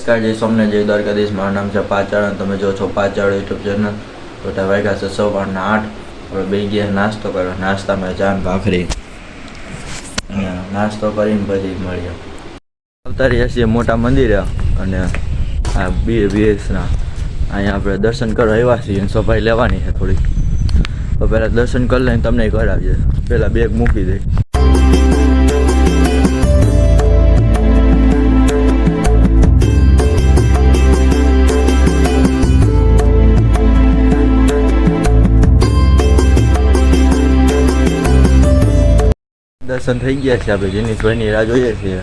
નમસ્કાર, જય સોમનાથ, જય દ્વારકાધીશ. મારું નામ છે પાચાળ અને તમે જો છો પાચાળ યુટ્યુબ ચેનલ. તો વાગ્યા છે સવારના આઠ. આપણે બે ગયા નાસ્તો કર્યો નાસ્તામાં જાન ભાખરી. નાસ્તો કરીને પછી મળીએ. અવતારી છીએ મોટા મંદિરે અને આ બી બીએસના અહીંયા આપણે દર્શન કરવા આવ્યા છીએ સફાઈ લેવાની છે થોડી તો પહેલાં દર્શન કરી લઈને તમને કરાવીએ પહેલાં બેગ મૂકી દઈ દર્શન થઈ ગયા છે આપણે જીનીશભાઈની રાહ જોઈએ છીએ.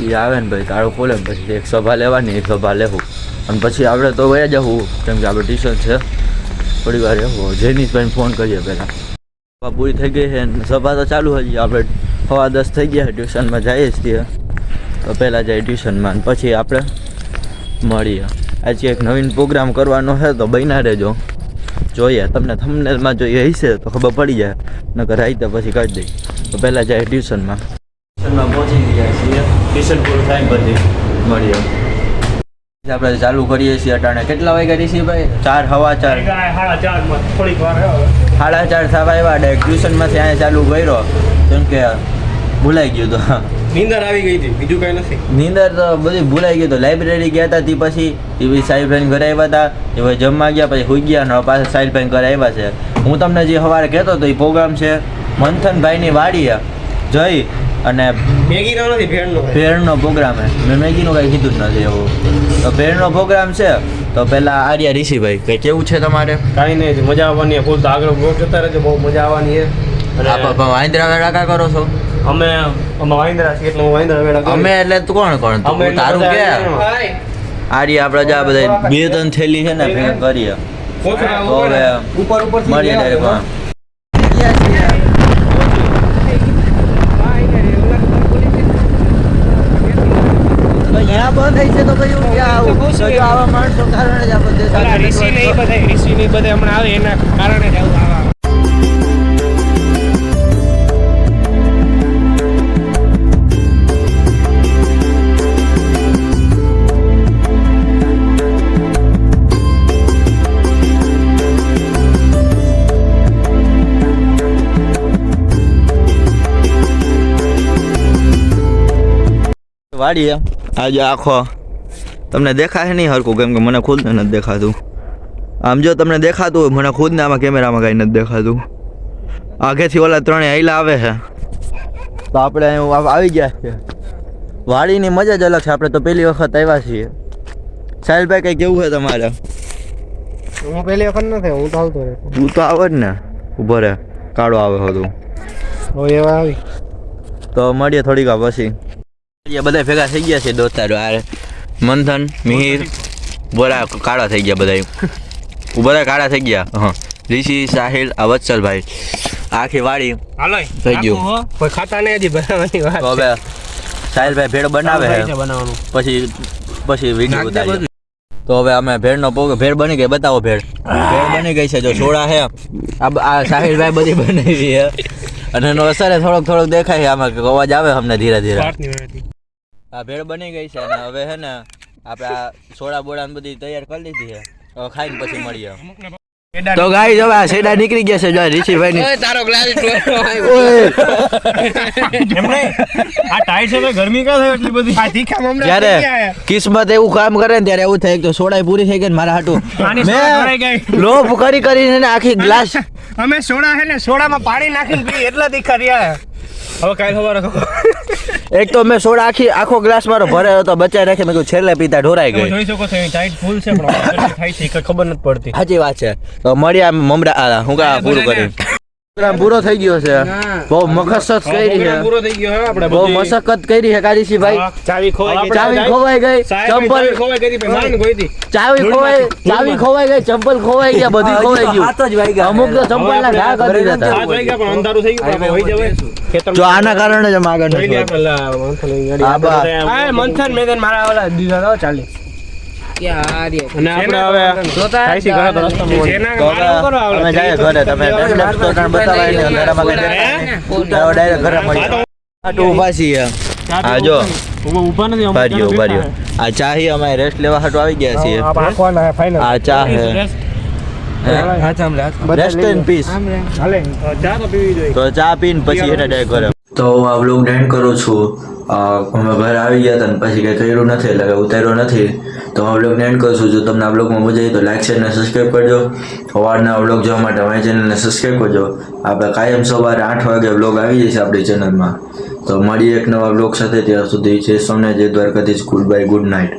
એ આવે ને ભાઈ તાળું ખોલે પછી એક સભા લેવાની, એક સભા લેવું. અને પછી આપણે તો વયા જવું, કેમ કે આપણે ટ્યુશન છે. થોડી વાર રહેવું. જૈનીશભાઈને ફોન કરીએ પહેલાં. સભા પૂરી થઈ ગઈ છે સભા તો ચાલુ હજી આપણે સવા દસ થઈ ગયા ટ્યુશનમાં જઈએ છીએ. તો પહેલાં જાય ટ્યુશનમાં પછી આપણે મળીએ. આજે એક નવીન પ્રોગ્રામ કરવાનો છે, તો બન્યા રહેજો. જોઈએ. તમને થંબનેલમાં જોઈએ હશે તો ખબર પડી જાય. નકર રાઈતે પછી કાઢી દઈ તો પહેલાં જાય ટ્યુશનમાં. ટ્યુશનમાં પહોંચી ગયા છીએ. ટ્યુશન પૂરું થાય પછી મળીએ. આપણે ચાલુ કરીએ છીએ અટાણે. કેટલા વાગ્યા ઋષિ ભાઈ? ચાર હવા ચાર. સાડા થોડીક વાર સાડા ચાર થવા આવ્યા. ડાયરેક્ટ ટ્યુશનમાંથી અહીંયા ચાલુ કર્યો. કેમ કે ભૂલાઈ ગયું તો. નીંદર આવી ગઈ હતી. બીજું કઈ નથી. નીંદર તો બધી ભૂલાઈ ગયું તો. લાઇબ્રેરી ગયા હતા તે પછી એ પછી સાહેબ ભાઈ ઘરે આવ્યા હતા એ પછી જમવા ગયા પછી સુઈ ગયા ને પાછા સાહેબ ભાઈ ઘરે આવ્યા છે. હું તમને જે સવારે કહેતો હતો એ પ્રોગ્રામ છે મંથનભાઈની વાડીએ જઈ અને મેગીનો નથી ભેળનો ભેળનો પ્રોગ્રામ છે. મેં મેગીનું કાંઈ કીધું જ નથી એવું. તો ભેળનો પ્રોગ્રામ છે તો પહેલાં આર્યા ઋષિભાઈ કંઈ કેવું છે તમારે? કાંઈ નહીં મજા આવવાની ફૂલ તો આગળ બ્લોક જતા રહેજો બહુ મજા આવવાની છે. વાંદરા વેડા કા કરો છો? અમે અમે વાંદરા છીએ એટલે વાંદરા વેડા અમે એટલે તું કોણ કોણ? તું તારું કે? એમાં. આપણે જા બધા બે ત્રણ થેલી છે ને ભેગા કરીએ તો હવે ઉપર ઉપર મળીએ ડાયરેક્ટ બંધ થઈ છે તો કયું ક્યાં આવું. તો જો આવા માણસો કારણે જ આ બધે ઋષિ ને એ બધા ઋષિ ને એ હમણાં આવે એના કારણે જ આવું આવા. વાડીએ. આજે આખો તમને દેખાય નહીં હરખું કેમ કે મને ખુદને નથી દેખાતું. આમ જો તમને દેખાતું હોય મને ખુદને આમાં કેમેરામાં કાંઈ નથી દેખાતું. આગેથી ઓલા ત્રણે આઈલા આવે છે. તો આપણે આવી ગયા છે વાડીની મજા જ અલગ છે આપણે તો પહેલી વખત આવ્યા છીએ. સાહિલભાઈ કંઈ કેવું છે તમારે? હું પહેલી વખત નથી હું તો આવતો તું તો આવે જ ને ઊભો રહે કાળો આવે હતું તો મળીએ થોડીક પછી. બધા ભેગા થઈ ગયા છે દોસ્તારો આ મંથન મિહિર બોરા કાળા થઈ ગયા બધા બધા કાળા થઈ ગયા હા. ઋષિ સાહિલ આ વત્સલભાઈ. આખી વાડી હાલો થઈ ગયું. કોઈ ખાતા નહીં હજી બનાવવાની વાત. હવે સાહિલભાઈ ભેળ બનાવે છે બનાવવાનું. પછી પછી વીડિયો નાખ તો હવે અમે ભેળનો પોગ ભેળ બની ગઈ બતાવો ભેળ. ભેળ બની ગઈ છે જો સોડા છે આ સાહિલભાઈ બધી બનાવી છે અને એનો અસર થોડોક થોડોક દેખાય છે આમાં અવાજ આવે અમને ધીરે ધીરે. હતી. આ ભેળ બની ગઈ છે અને હવે હે ને આપણે આ સોડા બોડા ને બધી તૈયાર કરી લીધી છે. હવે ખાઈને પછી મળીએ તો ગાઈ હવે આ સેડા નીકળી ગયા છે જો ઋષિભાઈ ની તારો ગ્લાસ એમ નહીં આ ટાઈ છે ગરમી કા થાય એટલી બધી? આ તીખા મમરા જ્યારે કિસ્મત એવું કામ કરે ને ત્યારે એવું થાય કે તો સોડા પૂરી થઈ ગઈ ને મારા હાટુ. મેં લોભ કરી કરીને ને આખી ગ્લાસ અમે સોડા છે ને સોડામાં પાણી નાખીને પી એટલા તીખા રહ્યા. હવે કાઈ ખબર એક તો મેં સોડા આખી આખો ગ્લાસ મારો ભરેલો હતો બચાવી રાખી. મેં કીધું છેલ્લે પીતા ઢોરાઈ ગઈ. જોઈ શકો છો ટાઈટ ફૂલ છે પણ થાય છે ખબર નથી પડતી. સાચી વાત છે. તો મળ્યા મમરા હું કા પૂરું કરી પ્રોગ્રામ પૂરો થઈ ગયો છે. બહુ મકસદ કરી છે. બહુ મશક્કત કરી છે કારીશી ભાઈ. ચાવી ખોવાઈ ગઈ ચાવી ખોવાઈ ગઈ ચંપલ ચાવી ખોવાઈ. ચાવી ખોવાઈ ગઈ ચંપલ ખોવાઈ ગયા બધું ખોવાઈ ગયું. અમુક તો ચંપલ ના ઘા કરી. ખેતરમાં જો આના કારણે જ અમે આગળ મંથન મેદાન મારા ઓલા દીધા તો ચાલી. આ ચા હી અમે રેસ્ટ લેવા હાટુ આવી ગયા છીએ. આ ચા હે. રેસ્ટ ઇન પીસ ચા તો ચા પીને પછી એને ડાય કરે તો હું આ બ્લોગ એન્ડ કરું છું. અમે ઘરે આવી ગયા હતા પછી કંઈ કર્યું નથી એટલે કે ઉતાર્યો નથી. તો આ બ્લોગ એન્ડ કરશું. જો તમને આ વ્લોગમાં મજા આવી તો લાઇક શેર અને સબસ્ક્રાઈબ કરજો. સવારના વ્લોગ જોવા માટે અમારી ચેનલને સબસ્ક્રાઈબ કરજો. આપણે કાયમ સવારે આઠ વાગે વ્લોગ આવી જશે આપણી ચેનલમાં તો મળીએ એક નવા વ્લોગ સાથે. ત્યાં સુધી છે સોને જય Dwarkadhish. Good bye good night